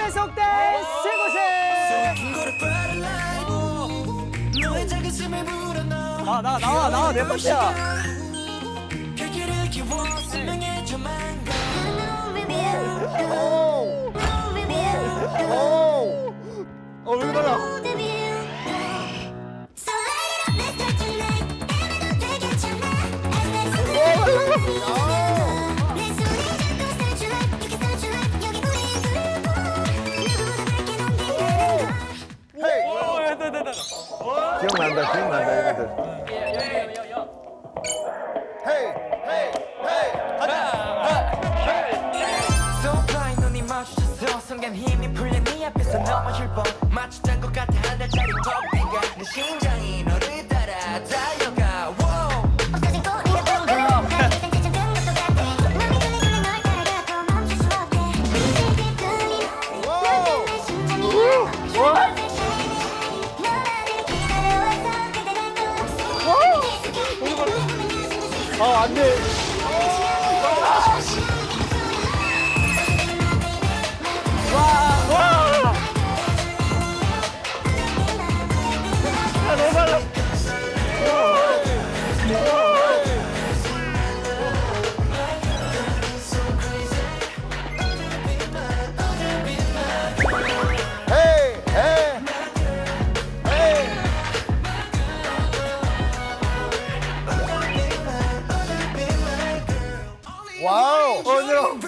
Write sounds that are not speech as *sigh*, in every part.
배속 댄스 넣어 아나 나와 나와 몇 번째야 그 길을 키워 선명해 기억난다, 기억난다, 얘네들. 헤이, 눈이 힘이 풀려 네 앞에서 넘어질 뻔 마치 짠것 같아 한 달짜리 커피가 내 심장 아 와우. 어, 힘들어.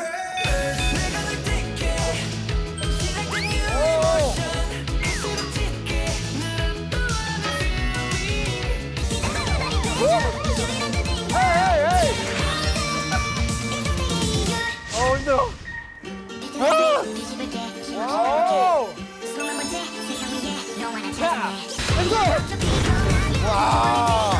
어, 힘들어. 오. 와.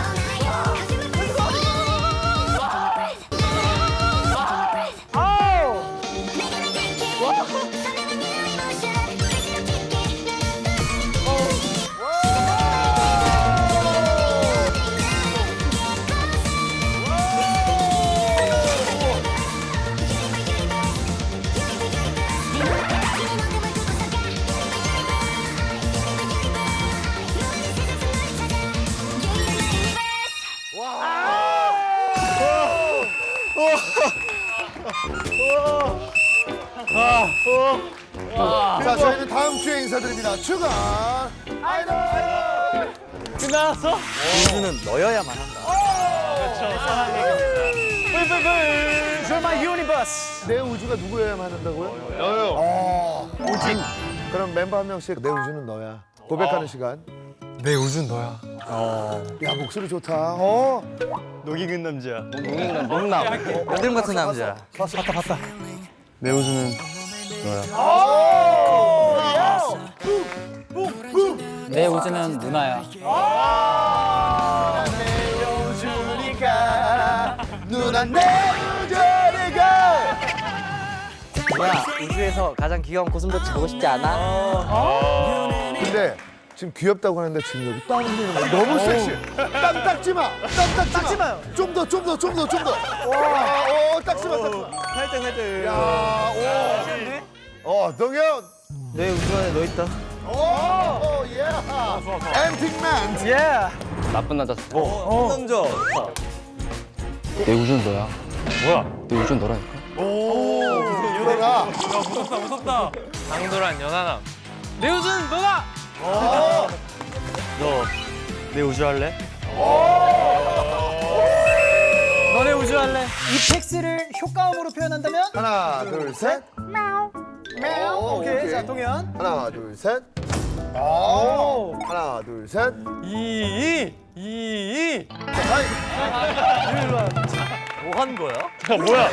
자, 저희는 다음 주에 인사드립니다. 추가 아이돌. 끝났어? 우주는 너여야만 한다 그렇죠 사랑해 불불불 설마 유니버스 내 우주가 누구여야만 한다고요? 너요. 어, 우주. 그럼 member 한 명씩 내 우주는 너야. 고백하는 시간. 내 우준 너야. 야 목소리 좋다. 어. 녹이는 남자. 농남 여드름 같은 남자 내 우주는 내 우주는 누나야 우주니까 누나 내 우주니까. 뭐야 우주에서 가장 귀여운 고슴도치 보고 싶지 않아? 근데 지금 귀엽다고 하는데 지금 여기 땀 흘리는 거 너무 섹시해. 땀 닦지 마. 땀 닦지, 마요. 좀 더, 좀 더, 좀 더, 좀 더. 와, 오, 닦지 마, 닦지 마. 살짝 살짝. 야, 오. 어, 동현. 내 우주 안에 너 있다 오, 오, 예. 앤틱맨. 예 나쁜 남자. 어. 남자. 내 우준 너야. 뭐야? 내 우준 너라니까. 유래가. 무섭다 무섭다. 강도란 연하남. 내 우준 너다. 어. 너내 우주 할래? 너네 우주 할래? 이펙스를 효과음으로 표현한다면? 하나, 둘, 셋. 오, 오케이. 자, 동현. 하나, 둘, 셋. 오. 하나, 둘, 셋. 이 이 이이. 하이. 뭐 하는 거야? 야 뭐야?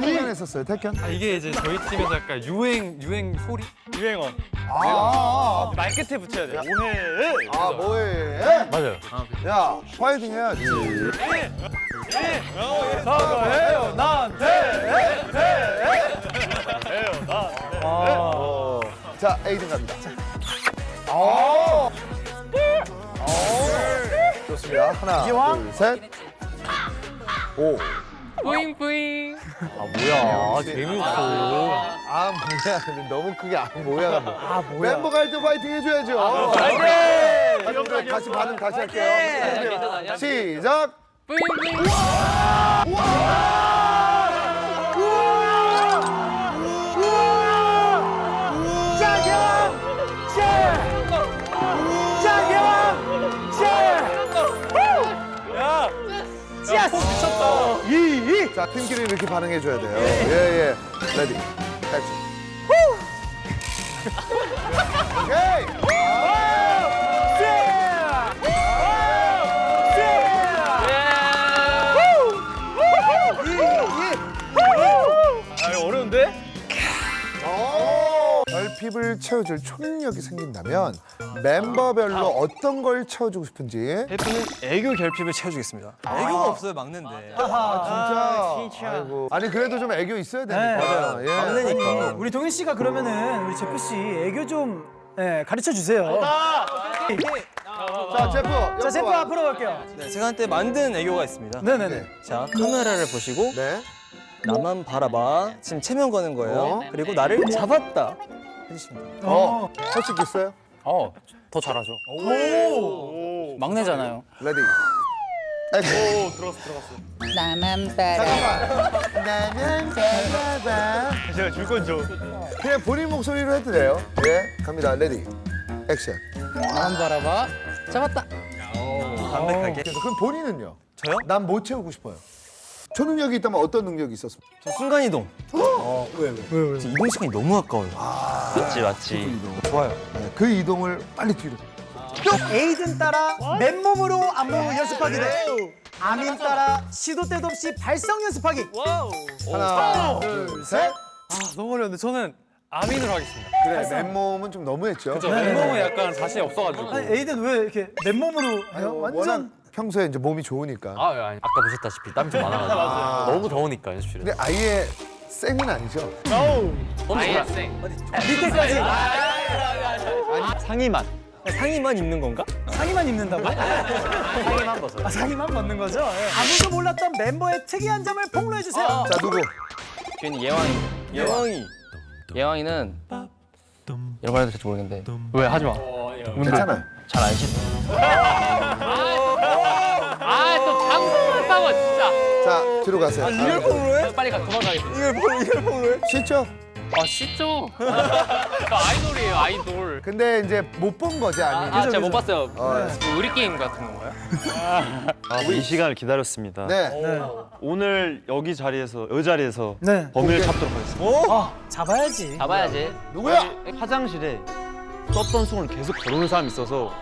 태견 했었어요, 태견. 아, 이게 이제 저희 팀에서 약간 유행 유행 소리 유행어 아, 말 끝에 붙여야 돼. 오해. 아, 뭐해? 맞아요. 야, 파이팅 해야지. 사과해요 나한테. 어. 자, 에이든 갑니다. 오. 오. 좋습니다. 하나, 둘, 셋. 오. 뿌잉 뿌잉. 아, 뭐야. 재밌어. 아, 아 뭐야 너무 크게 아 뭐야가 뭐. 아 뭐야 멤버가 할때 파이팅 해줘야죠 파이팅 같이, 같이 반응 다시 할게요 시작 자 팀끼리 이렇게 반응해 줘야 돼요. 예 예. 레디 액션 오케이 결핍을 채워줄 초능력이 생긴다면 멤버별로 어떤 걸 채워주고 싶은지 대표는 애교 결핍을 채워주겠습니다. 애교가 없어요 막는데. 아 진짜 아 이고 아니 그래도 좀 애교 있어야 되니까 예. 막내니까. 우리 동현 씨가 그러면은 우리 제프 씨 애교 좀 예, 가르쳐 주세요. 자 제프 자, 제프 앞으로 갈게요. 네, 제가 한때 만든 애교가 있습니다. 네 네 네. 자 카메라를 보시고 네 나만 바라봐. 지금 체면 거는 거예요. 어? 그리고 나를 잡았다 해주시면 돼요. 어, 솔직 있어요? 어, 더 잘하죠. 막내잖아요. 레디. 액션. 나만 따라 나는 바라봐. 제가 줄 건 줘. 그냥 본인 목소리로 해도 돼요. 예, 갑니다. 레디. 액션. 나만 바라봐 잡았다 담백하게. 그래서 그럼 본인은요? 저요? 난 못 채우고 싶어요. 초능력이 있다면 어떤 능력이 있었습니까? 저 순간 이동. 어, 왜 왜? 지금 이동 시간이 너무 아까워요. 맞지 맞지. 좋아요. 네, 그 이동을 빨리 뒤로. 에이든 따라 맨몸으로 안무 연습하기 대 아민 따라 시도 때도 없이 발성 연습하기. 하나, 둘, 셋. 너무 어려운데 저는 아민으로 하겠습니다. 그래, 맨몸은 좀 너무했죠. 저 맨몸은 약간 자신이 없어가지고. 아니, 에이든 왜 이렇게 맨몸으로 해요? 완전 평소에 이제 몸이 좋으니까. 아, 아니, 아까 보셨다시피 땀이 좀 많아가지고 *laughs* 너무 더우니까 연습실에. 근데 아예 쌩은 아니죠? 아예 쌩. 밑에까지 상의만. 상의만 입는 건가? 상의만 입는다고? 상의만 벗어요. 아, 상의만 벗는 거죠? 예. 아무도 몰랐던 멤버의 특이한 점을 폭로해 주세요. 자, 누구? 걔는 예왕이. 예왕이. 예왕이는 이런 말 해도 될지 모르겠는데 왜 하지 마. 괜찮아요. 잘 알지? 아 *laughs* 타고 진짜. 자, 뒤로 가세요. 이걸 폭로해? 빨리 가 도망가겠습니다. 이걸 폭로 이걸 폭로해? 쉽죠? 아 쉽죠? 저 아이돌이에요 아이돌. 근데 이제 못 본 거지, 아니. 아 제가 못 봤어요. 어, 뭐 우리 게임 같은 건가요? 아, 이 시간을 기다렸습니다. 네. 오늘 여기 자리에서 이 자리에서 네. 범인을 잡도록 하겠습니다. 아, 잡아야지. 잡아야지. 누구야? 화장실에 썼던 송을 계속 걸어오는 사람이 있어서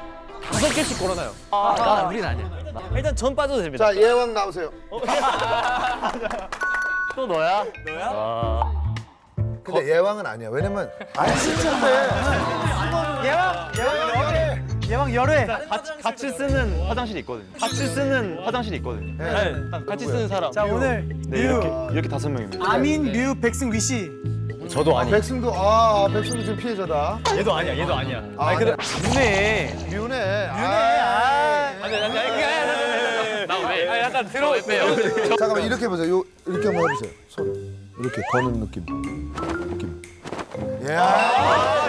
다섯 개씩 걸어놔요. 아, 나 우린 아니야. 일단 전 빠져도 됩니다. 자, 예왕 나오세요. *laughs* 또 너야? 근데 예왕은 아니야. 왜냐면 안 진짜인데. 예왕, 예왕 열애. 예왕 열애. 같이, 같이 쓰는 화장실이 있거든요. 같이 쓰는 화장실이 있거든요. 네. 같이 쓰는 사람. 자, 오늘 네, 뮤, 이렇게 이렇게 다섯 명입니다. 아민, 뮤, 백승, 위씨. 저도 아, 백승도 아, 백승도 지금 피해자다. 얘도 아니야. 얘도 아니야. 아, 아니 근데 네. 뮤네. 뮤네. 뮤네. 아니 아니 아니 나 왜? 아 약간 들어 왜 빼요? 잠깐만 이렇게 해보세요. 요 이렇게 한번 해보세요. 손 이렇게 거는 느낌. 느낌. 야.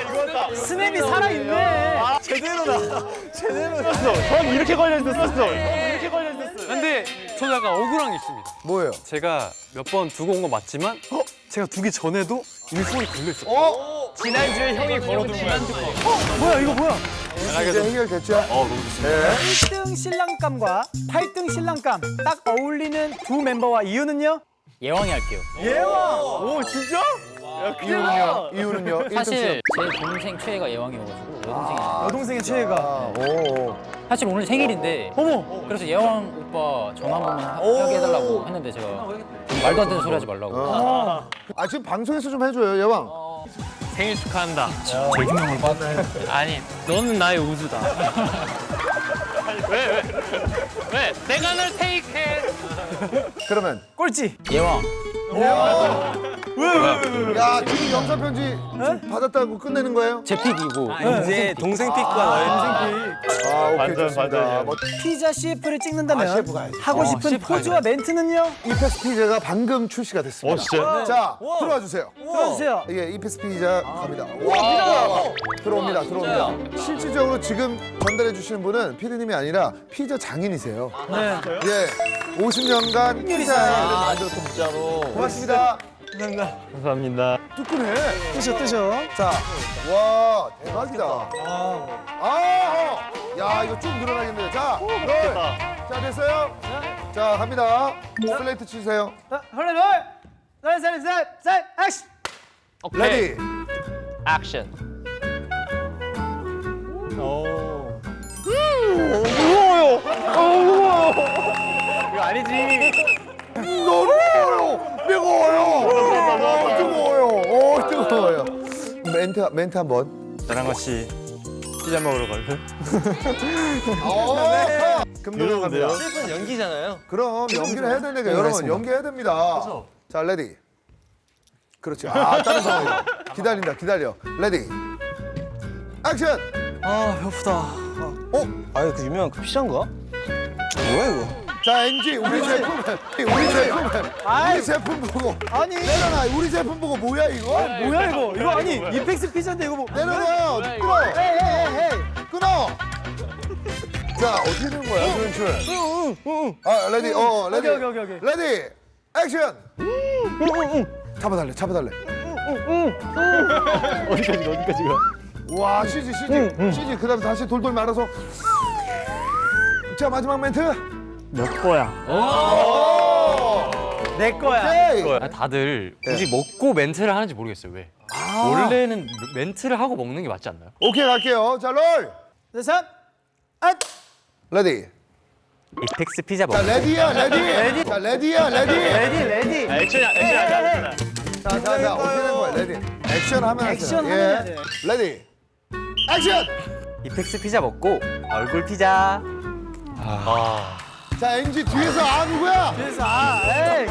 스냅이 살아 있네. 제대로다. 제대로다. 전 이렇게 걸려 있었어. 이렇게 걸려 있었어. 근데 저는 약간 억울한 게 있습니다. 뭐예요? 제가 몇 번 두고 온 건 맞지만 제가 두기 전에도 이 손이 걸려 있어. 어? 지난주에 형이 걸어둔 거야. 뭐야, 이거 뭐야? 이제 해결됐죠? 어, 너무 좋습니다. 네. 1등 신랑감과 8등 신랑감 딱 어울리는 두 멤버와 이유는요? 예왕이 할게요. 예왕! 오 진짜? 이유는요? 이유는요? *laughs* 사실 제 동생 최애가 예왕이어가지고 여동생이 아니에요. 여동생의 최애가. 아, 오. 사실 오늘 생일인데 어머! 그래서 예왕 오빠 전화 한 번만 하- 하게 해달라고 했는데 제가 말도 안 되는 소리 하지 말라고 아. 아 지금 방송에서 좀 해줘요 예왕. 생일 축하한다. 제일 중요한 걸 봤네. 아니, 너는 나의 우주다. 왜, 왜? 왜? 내가 널 테이크해. 그러면 꼴찌! 예왕 예왕. 야 지금 영상 편지 지금 받았다고 끝내는 거예요? 제 픽이고 이제 동생 픽과 너의 픽. 아 오케이 반전, 좋습니다. 반전이에요. 뭐, 피자 CF를 찍는다면 아, CF 가야지. 하고 싶은 포즈와 멘트는요? 이페스 피자가 방금 출시가 됐습니다. 어, 진짜요? 자 들어와 주세요. 들어주세요. 예, 이페스 피자 갑니다. 와, 들어옵니다, 들어옵니다. 실질적으로 지금 전달해 주시는 분은 피디님이 아니라 피자 장인이세요. 네. 예, 50년간 피자를 만들었던 진짜로 고맙습니다. 감사합니다. 뜨끈해. 뜨셔 뜨셔. 자, 와 대박이다. 아, 야 이거 쭉 늘어나겠네요. 자, 롤. 자 됐어요. 자 갑니다. 슬레이트 치세요. 자, 헐레 헐. 셋, 셋, 셋, 셋, 액션. 오케이. 레디. 액션. 너무 뜨거워요. 뜨거워요. 어, 뜨거워요. 어, 뜨거워요. 멘트 멘트 한번. 나랑 같이 피자 먹으러 갈래? 어, 금도전 갑니다. 셰프는 연기잖아요. 그럼 연기를 해야 되니까 여러분 연기해야 됩니다. 자, 레디. 그렇지. 아, 다른 상황이다. 기다린다, 기다려. 레디. 액션! 아 배고프다. 어? 아유 그 유명한 그 피자인가? 뭐야 이거? 자, NG, 우리 제품. 우리 제품. 우리 제품 보고. 아니 내려놔, 우리 제품 보고 뭐야, 이거? 뭐야 이거? 이거 아니 이펙스 피자인데 이거 뭐? 내려놔, 끊어. 헤이 헤이 헤이. 끊어. 자, 어떻게 되는 거야, 조연출? 아, 레디, 어, 레디. 오케이, 오케이, 오케이. 레디, 액션! 잡아달래, 잡아달래. 어디까지 가, 어디까지 가? 와 CG CG CG 그다음 다시 돌돌 말아서 자 마지막 멘트 몇 거야? 내 거야. 오케이 아, 다들 굳이 먹고 멘트를 하는지 모르겠어요. 왜? 원래는 멘트를 하고 먹는 게 맞지 않나요? 오케이 갈게요 자롤 네, 셋, 아, 레디 이펙스 피자 자 먹. 레디야 레디 자 레디야 레디 레디 레디. 액션이야, 액션이야. 자 자 자 어떻게 되는 거야 레디 액션 하면 액션 하세요. 하면 해야 돼. 레디 액션 이펙스 피자 먹고 얼굴 피자. 자 NG 뒤에서 아 누구야 그래서 아, 에이.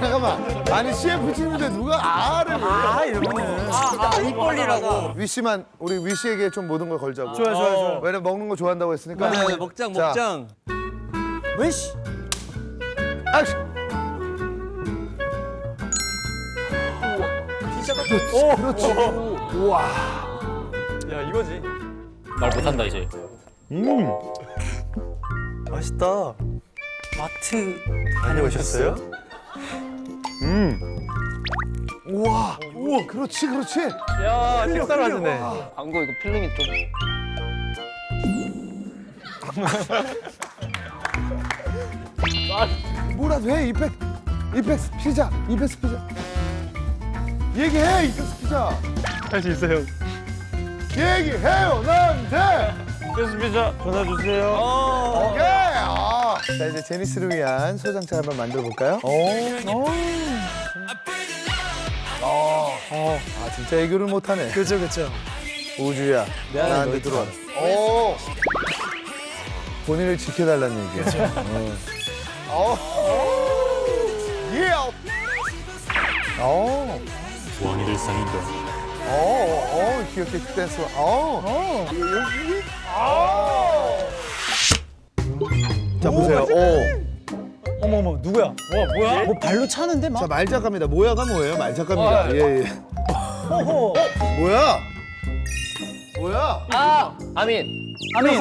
잠깐만 아니 CF 찍는데 누가 아를 왜 아 이러면은. 아입 벌리라고. 위씨만 우리 위씨에게 좀 모든 걸 걸자고 좋아요, 좋아요, 좋아요. 왜냐면 먹는 거 좋아한다고 했으니까 네, 먹장 자, 먹장. 위시. 액션 그렇지 그렇지 우와 야, 이거지. 말 못한다 이제. 맛있다. 마트 다녀오셨어요? 우와 우와 그렇지 그렇지 야, 식사를 하시네. 광고 이거 필름이 좀 *laughs* 뭐라도 해 이펙 이펙스 피자 이펙스 피자 얘기해 이펙스 피자 할 수 있어요. 얘기해요 나한테 피자 피자 전화 주세요. 오케이 아. 자 이제 제니스를 위한 소장차 한번 만들어 볼까요? 어. 아 진짜 애교를 못하네 그죠 그죠. 우주야 나한테 들어와 오 본인을 지켜달라는 얘기야 어. 예. 어. 왕이 될 상인가. 어, 어, 귀엽게 댄스. 어. 어. 여기. 어. 자 보세요. 오. 어머 어머 누구야? 와 뭐야? 뭐 발로 차는데 막. 자 말작가입니다. 모야가 뭐예요? 말작가입니다. 예 예. 호호. 뭐야? 뭐야? 아 아민. 아민.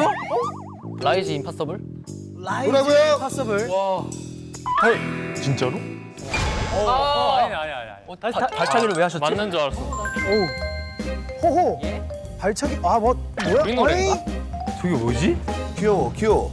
라이즈 임파서블? 라이즈 뭐라고요? 파서블. 진짜로? 아, 아니 아니 아니. 어, 발, 발차기를 왜 하셨지? 맞는 줄 알았어. 호호. 발차기. 아 뭐 뭐야? 우리 노래인가? 아니, 저게 뭐지? 귀여워, 귀여워.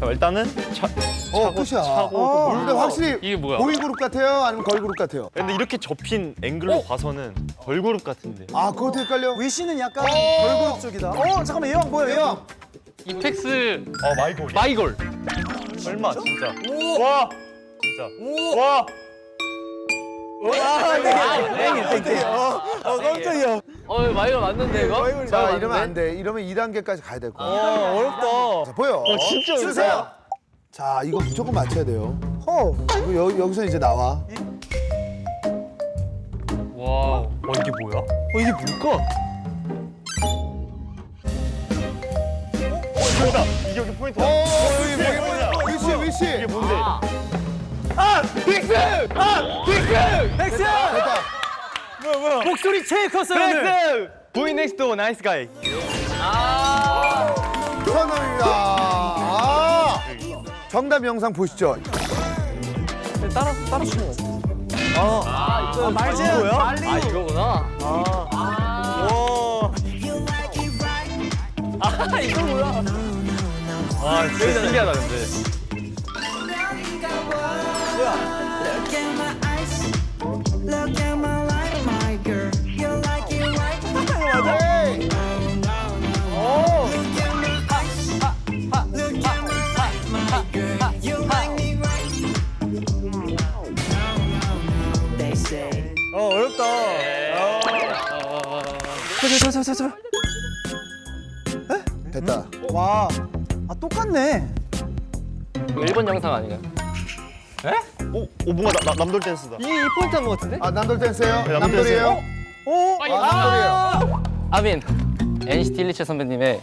자, 일단은 차, 어, 끝이야. 차고 어, 또 근데 확실히 이게 뭐야? 보이 그룹 같아요? 아니면 걸 그룹 같아요? 근데 이렇게 접힌 앵글로 봐서는 걸그룹 같은데. 아, 그것도 헷갈려? 위씨는 약간 걸그룹 쪽이다. 어 잠깐만 얘형 뭐야? 형. 이펙스 아, 마이골. 마이골. 얼마 진짜. 와. 진짜. 와. 어, 깜짝이야. 어 마이골 맞는데 이거? 자, 이러면 안 돼. 이러면 2단계까지 가야 될 거야. 어렵다. 자, 보여. 어, 진짜 쓰세요. 자, 이거 무조건 맞춰야 돼요. 호. 이거 여, 여기서 이제 나와. 와, 와 이게 뭐야? 어 이게 뭘까? 어 저기다 이게 여기 포인트야. 어, 여기 뭐야, 뭐야. 위시, 위시. 이게 뭔데? 아, 빅스! 아, 빅스! 빅스! 됐다. 뭐야 뭐야? 목소리 제일 컸어요, 오늘. 넥스 보이 넥스트 나이스 가이. 선호입니다. 아, 정답 영상 보시죠. 따라 따라 추는 거. 아, 말즈, 말리. 아 이거구나. 와. 아 진짜 신기하다 근데. 저저저저저. 됐다. 와, 아 똑같네. 일본 영상 아닌가요? 오, 오 뭔가 나, 나, 남돌 댄스다. 이게 이 포인트 한거 같은데? 아, 남돌 댄스예요? 네, 남돌 남돌이에요? 오, 아, 남돌이에요. 아민 NCT 127 선배님의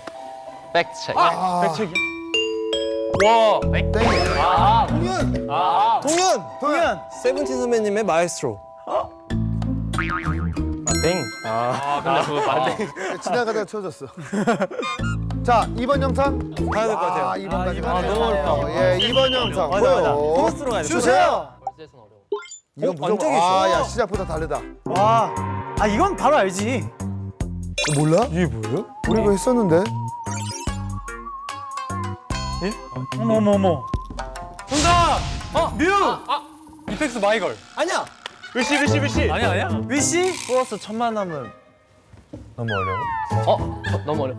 팩트 체크. 아, 백책이. 와, 땡. 동현, 동현! 동현. 세븐틴 선배님의 마에스트로. 땡. 아 근데 그거 맞네. 지나가다가 쳐졌어. 자, 2번 영상. 가야 될 것 같아요. 아, 2번까지 아. 너무 어렵다. 예, 2번 영상. 맞아 맞아. 보여. 토마스로 가야 돼. 주세요. 이건 어, 무조건. 있어. 아, 야, 시작보다 다르다. 와, 아 이건 바로 알지. 몰라? 이게 뭐예요? 우리 이거 했었는데. 어머 어머 어머. 정답. 어, 뮤, 이펙스 마이걸. 아니야. 위시 위시 위시. 아니야 아니야? 위시, 플러스 천만 남은 너무 어려워. 어? 어 너무 어려워.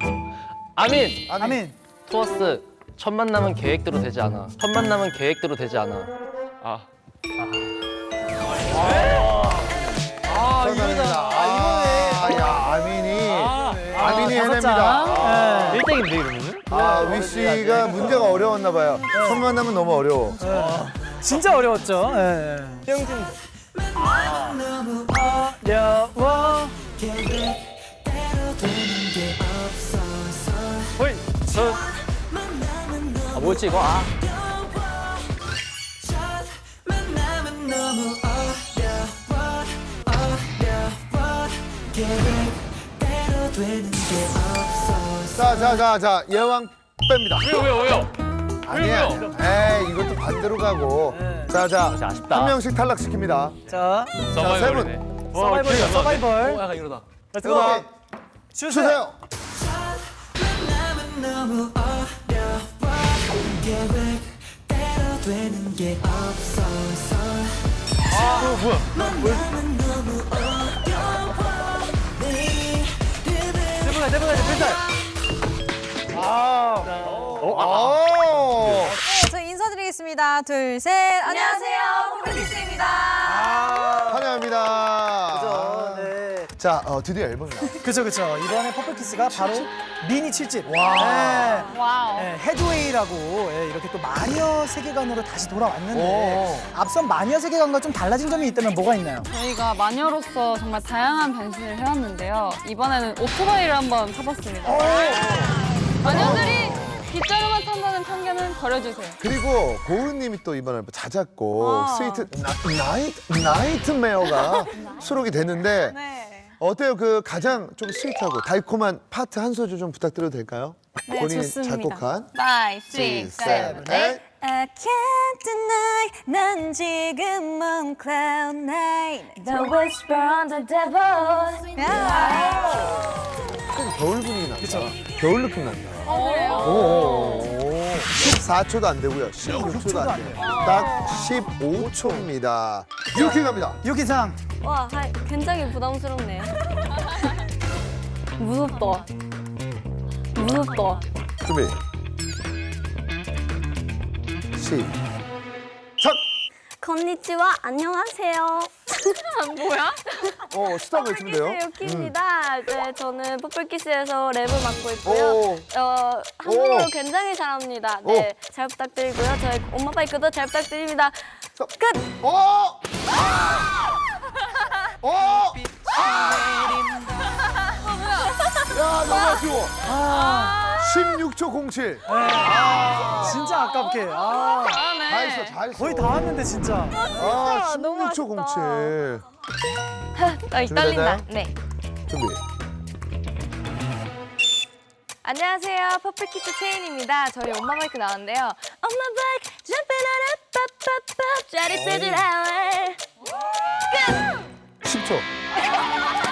아민 아민. 투어스 첫 만남은 계획대로 되지 않아. 첫 만남은 계획대로 되지 않아. 아, 아, 이거다. 아, 야, 아민이. 아민이 다섯 해냅니다. 장. 예. 1등인데 이러면은? 아, 위씨가 문제가 어려웠나 봐요. 첫 만나면 너무 어려워. 진짜 어려웠죠. 예. 태영진 아 뭐였지 이거? 아. 자, 자, 자, 자, 예왕 뺍니다. 왜요 왜요 왜요? 아니야. 에이, 이것도 반대로 가고. 자, 자, 아쉽다. 한 명씩 탈락시킵니다. 자, 서바이벌이네. 서바이벌이야, 서바이벌. 약간 이러다. 자, 주세요. 너무 어려워 계획 대로 되는 게 없어서 만나면 너무 어려워 대박아. 오. 네, 저 인사드리겠습니다. 둘, 셋. 안녕하세요. 홈플리스입니다. 환영합니다. 어, 네. 자, 어, 드디어 앨범이 나왔어요. 그쵸, 그쵸. 이번에 퍼플키스가 바로 미니 7집. 와. 와우. 헤드웨이라고 예, 이렇게 또 마녀 세계관으로 다시 돌아왔는데 앞선 마녀 세계관과 좀 달라진 점이 있다면 뭐가 있나요? 저희가 마녀로서 정말 다양한 변신을 해왔는데요. 이번에는 오토바이를 한번 타봤습니다. 마녀들이 빗자루만 탄다는 편견은 버려주세요. 그리고 고은님이 또 이번 앨범 자작곡 와. 스위트 나, 나이트 나이트메어가 *laughs* 수록이 됐는데 네. 어때요? 그 가장 좀 스윗하고 달콤한 파트 한 소절 좀 부탁드려도 될까요? 네, 본인이 좋습니다. 작곡한 5, 6, 7, 8. I can't deny 난 지금 on cloud nine The whisper on the devil 좀 겨울 분위기 난다. 겨울 느낌 난다. 그래요? 오, 14초도 안 되고요. 16초도 안 돼요. 딱 15초입니다. 이렇게 갑니다. 유기상 와 하이, 굉장히 부담스럽네 *laughs* 무섭다 무섭다 준비. 시작. 건니치와 안녕하세요 *laughs* 뭐야? 어, 스탑 외치면 돼요. 유키입니다. 네, 저는 퍼플키스에서 랩을 맡고 있고요. 오. 어, 한국어를 오. 굉장히 잘합니다. 네, 잘 부탁드리고요. 저희 엄마 바이크도 잘 부탁드립니다. 끝! 어! 어! 야, 너무 아쉬워. 16초 07. 진짜 아깝게. 아, 잘하네. 다 했어, 다 했어. 거의 다 왔는데 진짜. 아, 너무 16초 아쉽다. 07. 아, *laughs* 준비됐나요? 네. 준비. 안녕하세요. 퍼플키스 체인입니다. 저희 엄마 바이크 나왔는데요. 엄마 바이크 점프를 빠빠빠빠 짜릿해질 하월. 10초.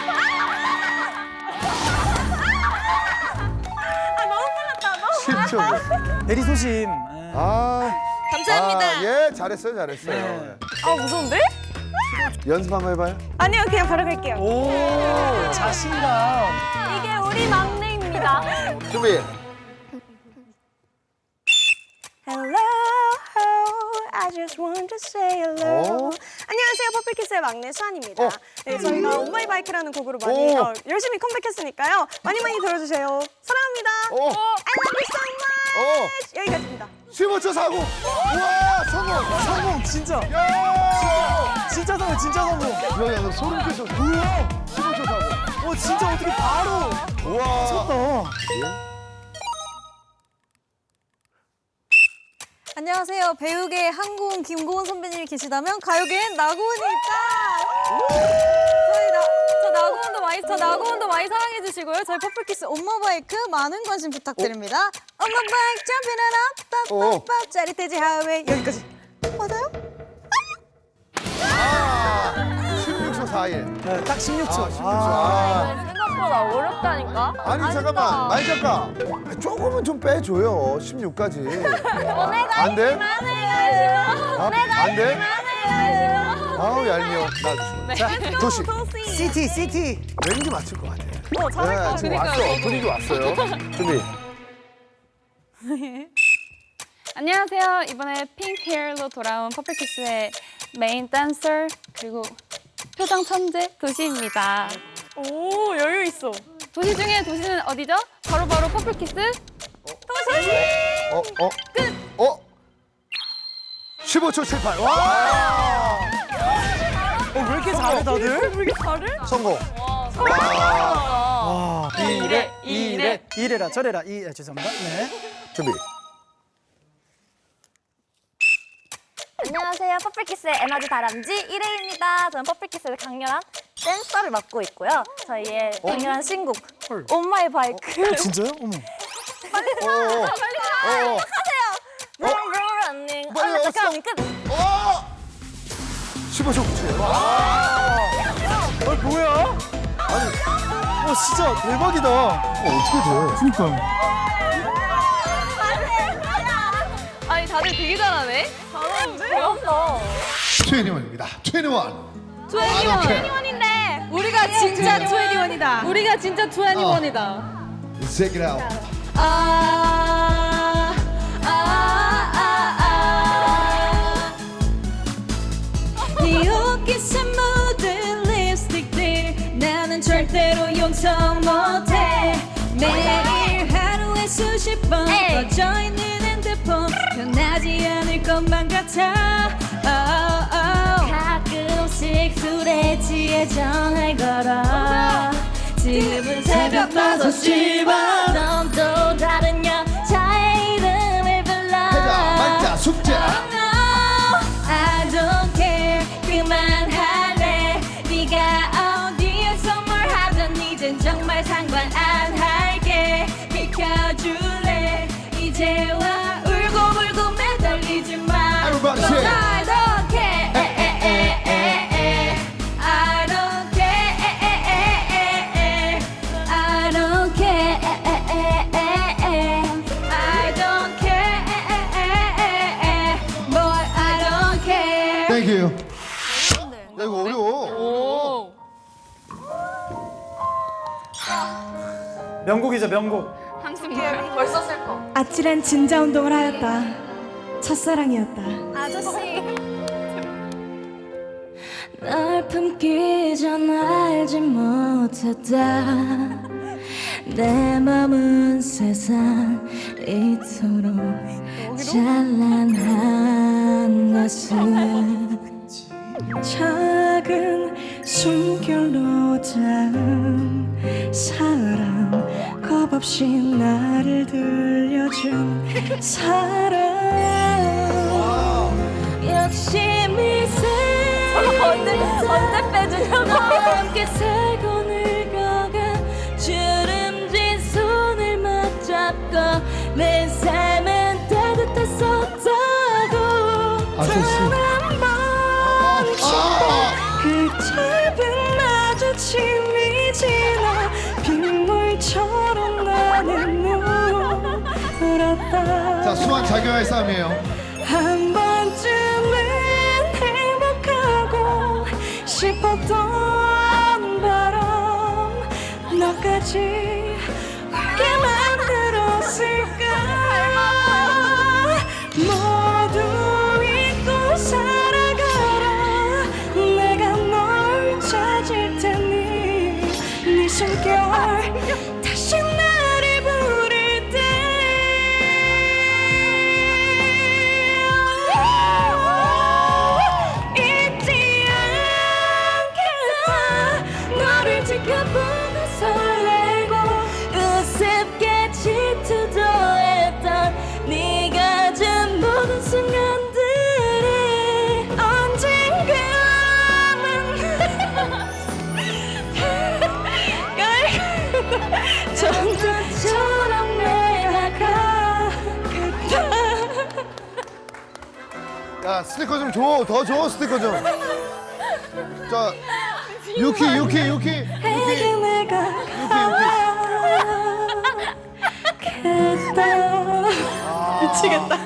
10초. 대리 소심. 예. 아. 감사합니다. 아, 예, 잘했어요, 잘했어요. 네. 아, 무서운데? 연습 한번 해봐요. 아니요, 그냥 바로 갈게요. 오, 자신감. 이게 우리 막내입니다. 준비. Hello, I just want to say hello. 어? 안녕하세요, 퍼플키스의 막내 수환입니다. 어? 네, 저희가 온마이 바이크라는 곡으로 많이 오. 어, 열심히 컴백했으니까요. 많이 많이 들어주세요. 사랑합니다. 어. I love you so much. 어. 여기까지입니다. 15초 사고. 우와, 성공. 성공, 진짜. 야! 진짜 성공, 진짜 성공. 야, 야, 나 소름 끼쳐. 뭐야? 15초 사고. 어, 진짜 어떻게 바로. 우와. 쳤다. 안녕하세요. 배우계 한고은 김고은 선배님이 계시다면 가요계엔 나고은이 있다. 저희 나, 저 나고은도 많이 저 나고은도 많이 사랑해 주시고요. 저희 퍼플키스 엄마 바이크 많은 관심 부탁드립니다. 엄마 바이크 점핑을 어. 업, 빠빠빠 짜릿해지 하웨이 여기까지. 맞아요? 아, 16초 4일. 네, 딱 16초. 아, 16초. 아. 생각보다 어렵다니까. 아니, 잠깐만. 아니, 잠깐. 조금은 좀 빼줘요. 16까지. *laughs* 안 돼? 아, 안 돼? 아우, 얄미워. 나 자, *laughs* 도시. 시티, 시티. 왠지 맞출 것 같아. 어, 잘할 것 네, 같아. 지금 왔어. 분위기 왔어요. 준비. *laughs* 안녕하세요. 이번에 핑크 헤어로 돌아온 퍼플키스의 메인 댄서 그리고 표정 천재 도시입니다. 오, 여유 있어. 도시 중에 도시는 어디죠? 바로 바로 퍼플키스. 도시. 어, 어. 끝. 어. 15초 78. 와! 어, 왜 이렇게 잘해, 다들? 왜 이렇게 잘해? 성공. 와. 이래, 이래. 이래라, 저래라. 이, 아, 죄송합니다. 네. 준비. 안녕하세요. 퍼플키스의 에너지 다람쥐 1회입니다. 저는 퍼플키스의 강렬한 댄서를 맡고 있고요. 저희의 강렬한 신곡 온마이 바이크. 진짜요? 어머. 어, 어. 빨리 어, 어. 하세요. running. 빨리 얼른 왔어. 잠깐 끝. 어! 15초 97. 와! 어, 뭐야? 아니, 어, 진짜 대박이다. 어, 어떻게 돼? 그니까. 아니 다들 되게 잘하네. 잘하는데? 잘한다. 21입니다. 21. 트웬티원. 트웬티원인데 우리가 진짜 트웬티원이다. 우리가 진짜 트웬티원이다. Check it out. 아, 아, 아, 아. 네 옷깃에 묻은 립스틱들 나는 절대로 용서 못해 매일 하루에 수십 번 에이. 꺼져 있는 핸드폰 변하지 않을 것만 같아 술에 취해 전화를 걸어. 지금은 새벽 5시 넌또 다른 명곡이죠, 명곡. 한숨 뭐야 벌써 슬퍼 아찔한 진자 운동을 하였다. 첫사랑이었다. 아저씨. 넌 *laughs* 널 품기 전 알지 못했다 내 맘은 세상 이토록 찬란한 것을 작은 숨결로 닿은 겁 없이 나를 들려준 사람 역시 미세. 언제 언제 빼주냐고. 함께 살고 늙어가 주름진 손을 맞잡고 내 삶은 따뜻했었다고. 단한 번쯤 그 짧은 마주침 자, 수완 자기와의 싸움이에요. 한 번쯤은 행복하고 싶었던 바람 너까지 울게 만 지켜보고 설레고 우습게 질투도 했던 네가 준 모든 순간들이 언젠가는 점점처럼 *laughs* 내가 가겠다 야, 스티커 좀 줘. 더 줘, 스티커 좀. 자, 유키, 유키, 유키. 미치겠다